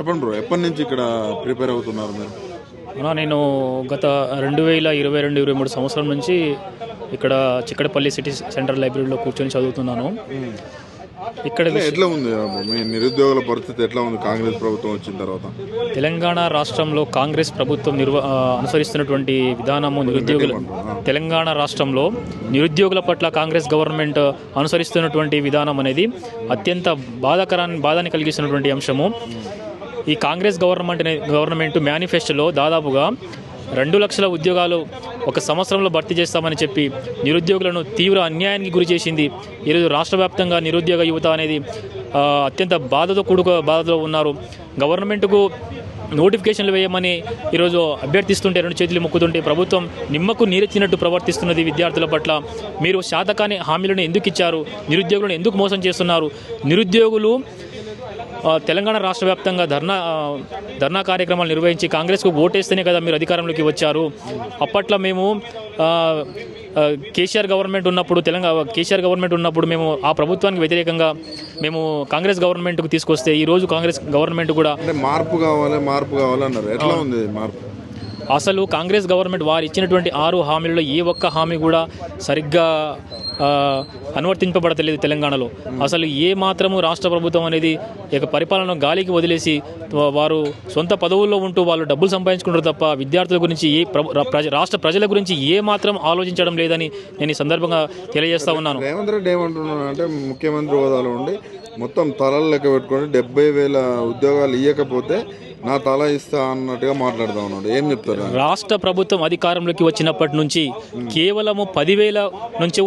చెప్పండి బ్రో ఎప్పటి నుంచి ఇక్కడ ప్రిపేర్ అవుతున్నారు మీరు? అవునా నేను గత రెండు వేల ఇరవై రెండు ఇరవై మూడు సంవత్సరం నుంచి ఇక్కడ చిక్కడపల్లి సిటీ సెంటర్ లైబ్రరీలో కూర్చొని చదువుతున్నాను. ఇక్కడ ఎట్లా ఉంది మీ నిరుద్యోగుల పరిస్థితి ఎట్లా ఉంది? కాంగ్రెస్ ప్రభుత్వం వచ్చిన తర్వాత? తెలంగాణ రాష్ట్రంలో కాంగ్రెస్ ప్రభుత్వం నిర్వ అనుసరిస్తున్నటువంటి విధానము నిరుద్యోగుల తెలంగాణ రాష్ట్రంలో నిరుద్యోగుల పట్ల కాంగ్రెస్ గవర్నమెంట్ అనుసరిస్తున్నటువంటి విధానం అనేది అత్యంత బాధాకరాన్ని బాధాన్ని కలిగిస్తున్నటువంటి అంశము. ఈ కాంగ్రెస్ గవర్నమెంట్ గవర్నమెంట్ మేనిఫెస్టోలో దాదాపుగా రెండు లక్షల ఉద్యోగాలు ఒక సంవత్సరంలో భర్తీ చేస్తామని చెప్పి నిరుద్యోగులను తీవ్ర అన్యాయానికి గురి చేసింది. ఈరోజు రాష్ట్ర వ్యాప్తంగా నిరుద్యోగ యువత అనేది అత్యంత బాధతో కూడుకు బాధతో ఉన్నారు. గవర్నమెంట్కు నోటిఫికేషన్లు వేయమని ఈరోజు అభ్యర్థిస్తుంటే రెండు చేతులు మొక్కుతుంటే ప్రభుత్వం నిమ్మకు నీరెత్తినట్టు ప్రవర్తిస్తున్నది విద్యార్థుల పట్ల. మీరు శాతకాని హామీలను ఎందుకు ఇచ్చారు? నిరుద్యోగులను ఎందుకు మోసం చేస్తున్నారు? నిరుద్యోగులు తెలంగాణ రాష్ట్ర వ్యాప్తంగా ధర్నా ధర్నా కార్యక్రమాలు నిర్వహించి కాంగ్రెస్కు ఓటేస్తేనే కదా మీరు అధికారంలోకి వచ్చారు. అప్పట్లో మేము కేసీఆర్ గవర్నమెంట్ ఉన్నప్పుడు తెలంగాణ కేసీఆర్ గవర్నమెంట్ ఉన్నప్పుడు మేము ఆ ప్రభుత్వానికి వ్యతిరేకంగా మేము కాంగ్రెస్ గవర్నమెంట్కు తీసుకొస్తే ఈరోజు కాంగ్రెస్ గవర్నమెంట్ కూడా మార్పు కావాలి మార్పు కావాలి అన్నారు ఎట్లా ఉంది మార్పు? అసలు కాంగ్రెస్ గవర్నమెంట్ వారు ఇచ్చినటువంటి ఆరు హామీలలో ఏ ఒక్క హామీ కూడా సరిగ్గా అనువర్తింపబడతలేదు తెలంగాణలో. అసలు ఏ మాత్రము రాష్ట్ర ప్రభుత్వం అనేది ఇక పరిపాలన గాలికి వదిలేసి వారు సొంత పదవుల్లో ఉంటూ వాళ్ళు డబ్బులు సంపాదించుకుంటారు తప్ప విద్యార్థుల గురించి ఏ ప్రజ- రాష్ట్ర ప్రజల గురించి ఏ మాత్రం ఆలోచించడం లేదని నేను ఈ సందర్భంగా తెలియజేస్తా ఉన్నాను. రేవంత్ రెడ్డి ఏమంటున్నాను అంటే ముఖ్యమంత్రి హోదాలో ఉండి మొత్తం తలలు లెక్క పెట్టుకొని డెబ్బై వేల ఉద్యోగాలు ఇవ్వకపోతే నా తల ఇస్తా అన్నట్టుగా మాట్లాడుతా ఉన్నాడు. ఏం చెప్తారు రాష్ట్ర ప్రభుత్వం అధికారంలోకి వచ్చినప్పటి నుంచి కేవలము పదివేల నుంచి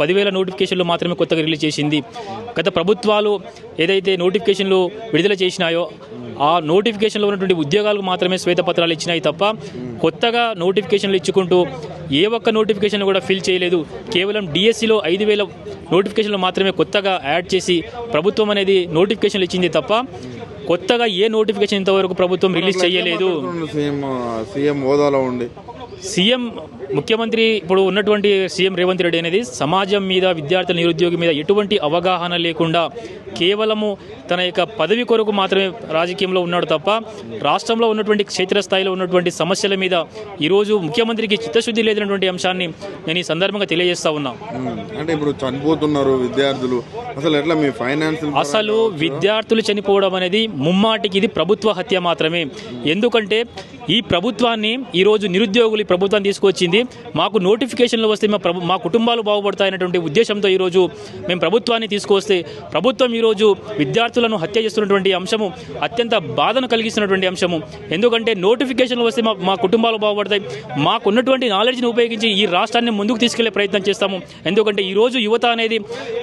పదివేల నోటిఫికేషన్లు మాత్రమే కొత్తగా రిలీజ్ చేసింది. గత ప్రభుత్వాలు ఏదైతే నోటిఫికేషన్లు విడుదల చేసినాయో ఆ నోటిఫికేషన్లో ఉన్నటువంటి ఉద్యోగాలకు మాత్రమే శ్వేతపత్రాలు ఇచ్చినాయి తప్ప కొత్తగా నోటిఫికేషన్లు ఇచ్చుకుంటూ ఏ ఒక్క నోటిఫికేషన్ కూడా ఫిల్ చేయలేదు. కేవలం డిఎస్సిలో ఐదు వేల నోటిఫికేషన్లు మాత్రమే కొత్తగా యాడ్ చేసి ప్రభుత్వం అనేది నోటిఫికేషన్లు ఇచ్చింది తప్ప కొత్తగా ఏ నోటిఫికేషన్ ఇంతవరకు ప్రభుత్వం రిలీజ్ చేయలేదు. సీఎం హోదాలో ఉండి. సీఎం ముఖ్యమంత్రి ఇప్పుడు ఉన్నటువంటి సీఎం రేవంత్ రెడ్డి అనేది సమాజం మీద విద్యార్థుల నిరుద్యోగి మీద ఎటువంటి అవగాహన లేకుండా కేవలము తన యొక్క పదవి కొరకు మాత్రమే రాజకీయంలో ఉన్నాడు తప్ప రాష్ట్రంలో ఉన్నటువంటి క్షేత్రస్థాయిలో ఉన్నటువంటి సమస్యల మీద ఈరోజు ముఖ్యమంత్రికి చిత్తశుద్ధి లేదన్నటువంటి అంశాన్ని నేను ఈ సందర్భంగా తెలియజేస్తా ఉన్నా. అంటే ఇప్పుడు చనిపోతున్నారు విద్యార్థులు. అసలు ఎట్లా మీ ఫైనాన్స్ అసలు విద్యార్థులు చనిపోవడం అనేది ముమ్మాటికి ఇది ప్రభుత్వ హత్య మాత్రమే. ఎందుకంటే ఈ ప్రభుత్వాన్ని ఈరోజు నిరుద్యోగులు ఈ ప్రభుత్వాన్ని జరిగింది. మాకు నోటిఫికేషన్లు వస్తే మా ప్రభు మా కుటుంబాలు బాగుపడతాయనేటువంటి ఉద్దేశంతో ఈరోజు మేము ప్రభుత్వాన్ని తీసుకొస్తే ప్రభుత్వం ఈరోజు విద్యార్థులను హత్య చేస్తున్నటువంటి అంశము అత్యంత బాధను కలిగిస్తున్నటువంటి అంశము. ఎందుకంటే నోటిఫికేషన్లు వస్తే మా మా కుటుంబాలు బాగుపడతాయి. మాకున్నటువంటి నాలెడ్జ్ని ఉపయోగించి ఈ రాష్ట్రాన్ని ముందుకు తీసుకెళ్ళే ప్రయత్నం చేస్తాము. ఎందుకంటే ఈరోజు యువత అనేది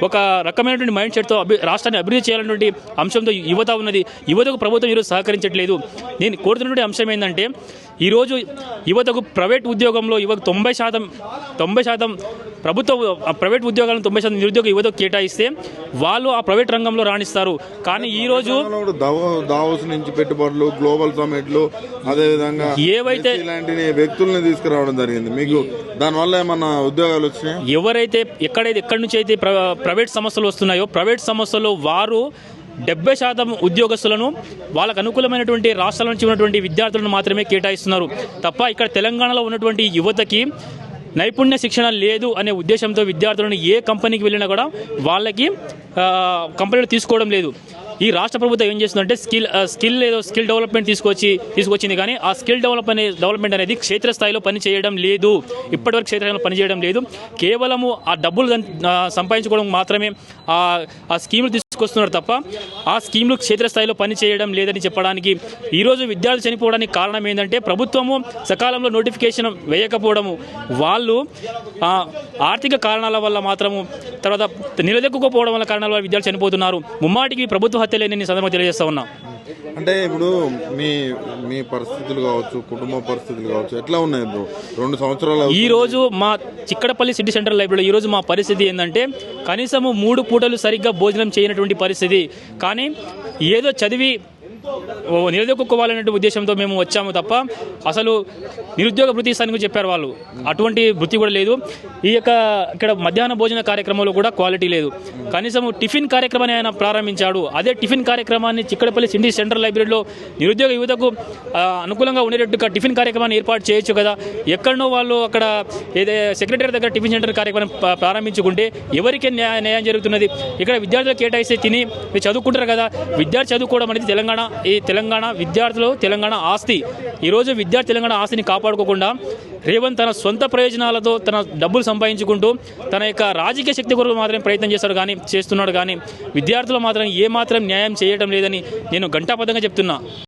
ఒక రకమైనటువంటి మైండ్ సెట్తో అభి రాష్ట్రాన్ని అభివృద్ధి చేయాలన్నటువంటి అంశంతో యువత ఉన్నది. యువతకు ప్రభుత్వం ఈరోజు సహకరించట్లేదు. నేను కోరుతున్నటువంటి అంశం ఏంటంటే ఈరోజు యువతకు ప్రైవేట్ ఉద్యోగంలో యువత తొంభై శాతం తొంభై శాతం ప్రభుత్వ ప్రైవేట్ ఉద్యోగాలను తొంభై శాతం నిరుద్యోగ యువతకు కేటాయిస్తే వాళ్ళు ఆ ప్రైవేట్ రంగంలో రాణిస్తారు. కానీ ఇప్పుడు దావో- దావోస్ నుంచి పెట్టుబడులు గ్లోబల్ సమిట్లు అదే విధంగా ఏవైతే ఇలాంటి వ్యక్తుల్ని తీసుకురావడం జరిగింది. మీకు దానివల్ల ఏమన్నా ఉద్యోగాలు వచ్చినాయి? ఎవరైతే ఎక్కడైతే ఎక్కడి నుంచి అయితే ప్ర- ప్రైవేట్ సంస్థలు వస్తున్నాయో ప్రైవేట్ సంస్థల్లో వారు డెబ్బై శాతం ఉద్యోగస్తులను వాళ్ళకు అనుకూలమైనటువంటి రాష్ట్రాల నుంచి ఉన్నటువంటి విద్యార్థులను మాత్రమే కేటాయిస్తున్నారు. తప్ప ఇక్కడ తెలంగాణలో ఉన్నటువంటి యువతకి నైపుణ్య శిక్షణ లేదు అనే ఉద్దేశంతో విద్యార్థులను ఏ కంపెనీకి వెళ్ళినా కూడా వాళ్ళకి కంపెనీలు తీసుకోవడం లేదు. ఈ రాష్ట్ర ప్రభుత్వం ఏం చేస్తుందంటే స్కిల్ స్కిల్ ఏదో స్కిల్ డెవలప్మెంట్ తీసుకొచ్చి తీసుకొచ్చింది కానీ ఆ స్కిల్ డెవలప్మెంట్ డెవలప్మెంట్ అనేది క్షేత్రస్థాయిలో పనిచేయడం లేదు. ఇప్పటివరకు క్షేత్రస్థాయిలో పనిచేయడం లేదు. కేవలము ఆ డబ్బులు సంపాదించుకోవడం మాత్రమే ఆ స్కీములు తీసుకొస్తున్నారు తప్ప ఆ స్కీములు క్షేత్రస్థాయిలో పని చేయడం లేదని చెప్పడానికి ఈరోజు విద్యార్థులు చనిపోవడానికి కారణం ఏంటంటే ప్రభుత్వము సకాలంలో నోటిఫికేషన్ వేయకపోవడము. వాళ్ళు ఆర్థిక కారణాల వల్ల మాత్రము తర్వాత నిలదొక్కుకోపోవడం వల్ల కారణాల వల్ల విద్యార్థులు చనిపోతున్నారు. ముమ్మాటికి ప్రభుత్వ హత్య లేని సందర్భంగా తెలియజేస్తా ఉన్నాం. అంటే ఇప్పుడు మీ మీ పరిస్థితులు కావచ్చు కుటుంబ పరిస్థితులు కావచ్చు ఎట్లా ఉన్నాయి బ్రో? రెండు సంవత్సరాలు ఈ రోజు మా చిక్కడపల్లి సిటీ సెంటర్ లైబ్రరీలో ఈరోజు మా పరిస్థితి ఏంటంటే కనీసము మూడు పూటలు సరిగ్గా భోజనం చేయనటువంటి పరిస్థితి. కానీ ఏదో చదివి నిలదొక్కుకోవాలనే ఉద్దేశంతో మేము వచ్చాము తప్ప అసలు నిరుద్యోగ భృతి ఇస్తానికి చెప్పారు వాళ్ళు. అటువంటి వృత్తి కూడా లేదు. ఈ యొక్క ఇక్కడ మధ్యాహ్న భోజన కార్యక్రమంలో కూడా క్వాలిటీ లేదు. కనీసం టిఫిన్ కార్యక్రమాన్ని ఆయన ప్రారంభించాడు. అదే టిఫిన్ కార్యక్రమాన్ని చిక్కడపల్లి సిండి సెంట్రల్ లైబ్రరీలో నిరుద్యోగ యువతకు అనుకూలంగా ఉండేటట్టుగా టిఫిన్ కార్యక్రమాన్ని ఏర్పాటు చేయొచ్చు కదా. ఎక్కడనో వాళ్ళు అక్కడ ఏదే సెక్రటరీ దగ్గర టిఫిన్ సెంటర్ కార్యక్రమం ప్రారంభించుకుంటే ఎవరికి న్యాయ న్యాయం జరుగుతున్నది? ఇక్కడ విద్యార్థులు కేటాయిస్తే తిని మీరు చదువుకుంటారు కదా. విద్యార్థి చదువుకోవడం అనేది తెలంగాణ ఈ తెలంగాణ విద్యార్థులు తెలంగాణ ఆస్తి. ఈరోజు విద్యార్థి తెలంగాణ ఆస్తిని కాపాడుకోకుండా రేవంత్ తన సొంత ప్రయోజనాలతో తన డబ్బులు సంపాదించుకుంటూ తన యొక్క రాజకీయ శక్తి కొరకు మాత్రమే ప్రయత్నం చేస్తాడు కానీ చేస్తున్నాడు కానీ విద్యార్థులు మాత్రం ఏ మాత్రం న్యాయం చేయడం లేదని నేను ఘంటాపథంగా చెప్తున్నా.